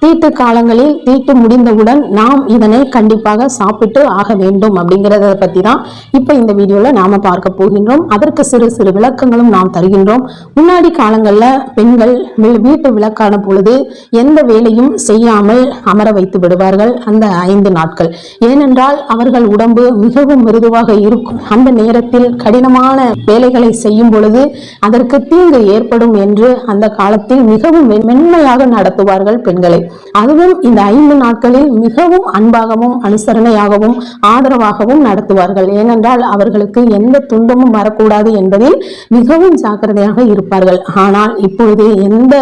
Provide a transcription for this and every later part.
தீட்டு காலங்களில் தீட்டு முடிந்தவுடன் நாம் இதனை கண்டிப்பாக சாப்பிட்டு ஆக வேண்டும் அப்படிங்கிறத பற்றி தான் இப்போ இந்த வீடியோவில் நாம் பார்க்க போகின்றோம். அதற்கு சிறு சிறு விளக்கங்களும் நாம் தருகின்றோம். முன்னாடி காலங்களில் பெண்கள் வீட்டு விளக்கான பொழுது எந்த வேலையும் செய்யாமல் அமர வைத்து விடுவார்கள் அந்த ஐந்து நாட்கள். ஏனென்றால் அவர்கள் உடம்பு மிகவும் மிருதுவாக இருக்கும். அந்த நேரத்தில் கடினமான வேலைகளை செய்யும் பொழுது அதற்கு தீங்கு ஏற்படும் என்று அந்த காலத்தில் மிகவும் மெ- மென்மையாக நடத்துவார்கள் பெண்களை. அதுவும் இந்த ஐந்து நாட்களில் மிகவும் அன்பாகவும் அனுசரணையாகவும் ஆதரவாகவும் நடத்துவார்கள். ஏனென்றால் அவர்களுக்கு எந்த துன்பமும் வரக்கூடாது என்பதில் மிகவும் ஜாக்கிரதையாக இருப்பார்கள். ஆனால் இப்பொழுது எந்த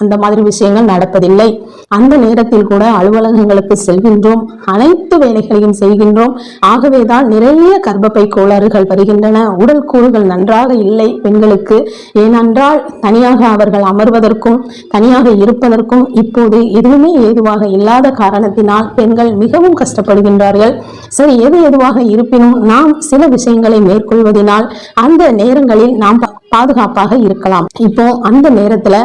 அந்த மாதிரி விஷயங்கள் நடப்பதில்லை. அந்த நேரத்தில் கூட அலுவலகங்களுக்கு செல்கின்றோம். அனைத்து வேலைகளையும் செய்கின்றோம். ஆகவேதான் நிறைய கர்ப்பப்பை கோளாறுகள் வருகின்றன. உடல் கூறுகள் நன்றாக இல்லை பெண்களுக்கு. ஏனென்றால் தனியாக அவர்கள் அமர்வதற்கும் தனியாக இருப்பதற்கும் இப்போது எதுவுமே ஏதுவாக இல்லாத காரணத்தினால் பெண்கள் மிகவும் கஷ்டப்படுகின்றார்கள். சரி எது எதுவாக இருப்பினும் நாம் சில விஷயங்களை மேற்கொள்வதினால் அந்த நேரங்களில் நாம் பாதுகாப்பாக இருக்கலாம். இப்போ அந்த நேரத்துல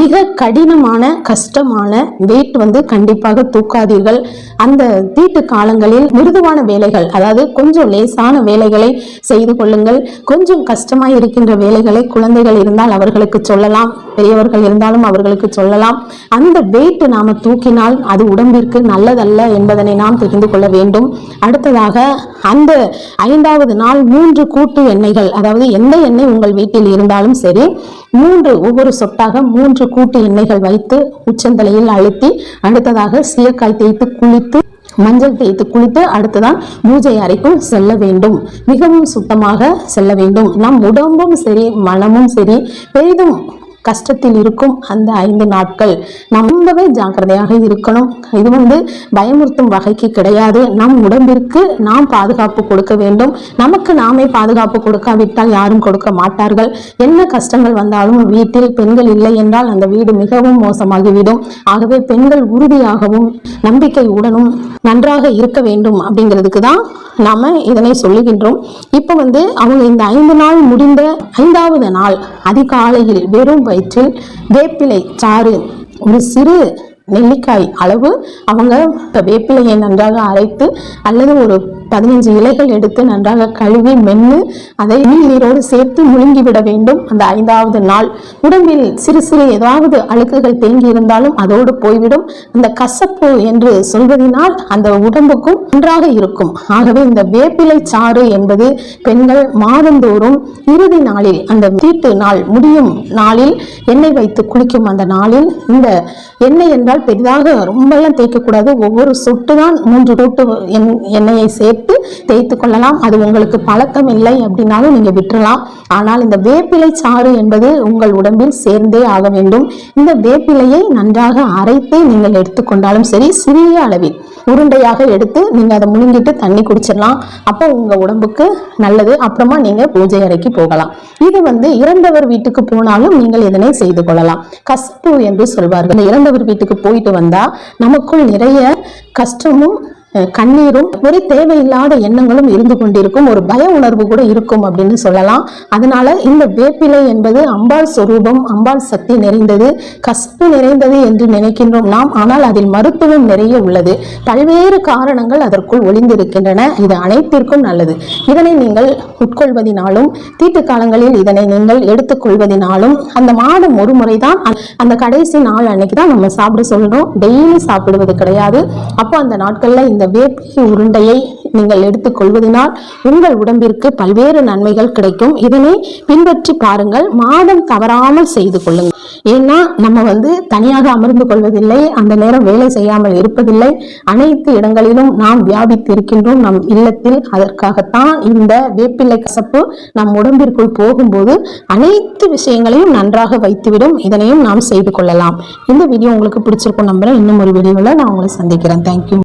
மிக கடினமான கஷ்டமான வெயிட் வந்து கண்டிப்பாக தூக்காதீர்கள். அந்த தீட்டு காலங்களில் மிருதுவான வேலைகள் அதாவது கொஞ்சம் லேசான வேலைகளை செய்து கொள்ளுங்கள். கொஞ்சம் கஷ்டமாய் இருக்கின்ற வேலைகளை குழந்தைகள் இருந்தால் அவர்களுக்கு சொல்லலாம். பெரியவர்கள் இருந்தாலும் அவர்களுக்கு சொல்லலாம். அந்த வெயிட் நாம தூக்கினால் அது உடம்பிற்கு நல்லதல்ல என்பதனை நாம் தெரிந்து கொள்ள வேண்டும். அடுத்ததாக அந்த ஐந்தாவது நாள் மூன்று கூட்டு எண்ணெய்கள் அதாவது எந்த எண்ணெய் உங்கள் வீட்டில் இருந்தாலும் சரி மூன்று ஒவ்வொரு சொட்டாக மூன்று கூட்டு எண்ணெய்கள் வைத்து உச்சந்தலையில் அழுத்தி அடுத்ததாக சீயக்காய் தேய்த்து குளித்து மஞ்சள் தேய்த்து குளித்து அடுத்துதான் பூஜை அறைக்குள் செல்ல வேண்டும். மிகவும் சுத்தமாக செல்ல வேண்டும். நம் உடம்பும் சரி மனமும் சரி பெரிதும் கஷ்டத்தில் இருக்கும் அந்த ஐந்து நாட்கள். நாம் ரொம்பவே ஜாக்கிரதையாக இருக்கணும். இது வந்து பயமுறுத்தும் வகைக்கு கிடையாது. நம் உடம்பிற்கு நாம் பாதுகாப்பு கொடுக்க வேண்டும். நமக்கு நாமே பாதுகாப்பு கொடுக்காவிட்டால் யாரும் கொடுக்க மாட்டார்கள். என்ன கஷ்டங்கள் வந்தாலும் வீட்டில் பெண்கள் இல்லை என்றால் அந்த வீடு மிகவும் மோசமாகிவிடும். ஆகவே பெண்கள் உறுதியாகவும் நம்பிக்கையுடனும் நன்றாக இருக்க வேண்டும் அப்படிங்கிறதுக்கு தான் நாம் இதனை சொல்லுகின்றோம். இப்போ வந்து அவங்க இந்த ஐந்து நாள் முடிந்த ஐந்தாவது நாள் அதிகாலையில் வெறும் வயிற்றில் வேப்பிலை சாறு ஒரு சிறு நெல்லிக்காய் அளவு அவங்க வேப்பிலையை நன்றாக அரைத்து அல்லது ஒரு பதினஞ்சு இலைகள் எடுத்து நன்றாக கழுவி மென்று அதை நீரோடு சேர்த்து முழுங்கி விட வேண்டும். அந்த ஐந்தாவது நாள் உடம்பில் சிறு சிறு ஏதாவது அழுக்குகள் தேங்கி இருந்தாலும் அதோடு போய்விடும். அந்த கசப்பு என்று சொல்வதனால் அந்த உடம்புக்கும் நன்றாக இருக்கும். ஆகவே இந்த வேப்பிலை சாறு என்பது பெண்கள் மாதந்தோறும் இறுதி நாளில் அந்த தீட்டு நாள் முடியும் நாளில் எண்ணெய் வைத்து குளிக்கும் அந்த நாளில் இந்த எண்ணெய் என்றால் பெரிதாக ரொம்பலாம் தேய்க்கக்கூடாது. ஒவ்வொரு சொட்டு தான் மூன்று சொட்டு எண்- எண்ணெயை சேர்த்து தேய்த்து கொள்ளலாம். அது உங்களுக்கு பழக்கம் இல்லை அப்படின்னாலும் நீங்க விட்டுறலாம். ஆனால் இந்த வேப்பிலை சாறு என்பது உங்கள் உடம்பில் சேர்ந்தே ஆக வேண்டும். இந்த வேப்பிலையை நன்றாக அரைத்து நீங்கள் எடுத்துக்கொண்டாலும் சரி சிறிய அளவில் உருண்டையாக எடுத்து நீங்க அதை முழுங்கிட்டு தண்ணி குடிச்சிடலாம். அப்போ உங்க உடம்புக்கு நல்லது. அப்புறமா நீங்க பூஜை அறைக்கு போகலாம். இது வந்து இறந்தவர் வீட்டுக்கு போனாலும் நீங்கள் இதனை செய்து கொள்ளலாம். கசப்பு என்று சொல்வார்கள். இறந்தவர் வீட்டுக்கு போயிட்டு வந்தா நமக்குள் நிறைய கஷ்டமும் கண்ணீரும் ஒரு தேவையில்லாத எண்ணங்களும் இருந்து கொண்டிருக்கும் ஒரு பய உணர்வு கூட இருக்கும் அப்படின்னு சொல்லலாம். அதனால இந்த வேப்பிலை என்பது அம்பாள் சொரூபம் அம்பாள் சக்தி நிறைந்தது கசப்பு நிறைந்தது என்று நினைக்கின்றோம் நாம். ஆனால் அதில் மருத்துவம் நிறைய உள்ளது. பல்வேறு காரணங்கள் அதற்குள் ஒளிந்திருக்கின்றன. இது அனைத்திற்கும் நல்லது. இதனை நீங்கள் உட்கொள்வதினாலும் தீட்டு காலங்களில் இதனை நீங்கள் எடுத்துக்கொள்வதினாலும் அந்த மாதம் ஒரு முறைதான் அந்த- அந்த கடைசி நாள் அன்னைக்கு தான் நம்ம சாப்பிட சொல்றோம். டெய்லி சாப்பிடுவது கிடையாது. அப்போ அந்த நாட்கள்ல இந்த வேப்பிலை உருண்டையை நீங்கள் எடுத்துக்கொள்வதனால் உங்கள் உடம்பிற்கு பல்வேறு நன்மைகள் கிடைக்கும். இதனை பின்பற்றி பாருங்கள். மாதம் தவறாமல் செய்து கொள்ளுங்கள். ஏன்னா நம்ம வந்து தனியாக அமர்ந்து கொள்வதில்லை. அந்த நேரம் வேலை செய்யாமல் இருப்பதில்லை. அனைத்து இடங்களிலும் நாம் வியாபித்து இருக்கின்றோம் நம் இல்லத்தில் அதற்காகத்தான் இந்த வேப்பிலை கசப்பு நம் உடம்பிற்குள் போகும்போது அனைத்து விஷயங்களையும் நன்றாக வைத்துவிடும். இதனையும் நாம் செய்து கொள்ளலாம். இந்த வீடியோ உங்களுக்கு பிடிச்சிருக்கும் நம்புறேன். இன்னும் ஒரு வீடியோவில் நான் உங்களை சந்திக்கிறேன். தேங்க்யூ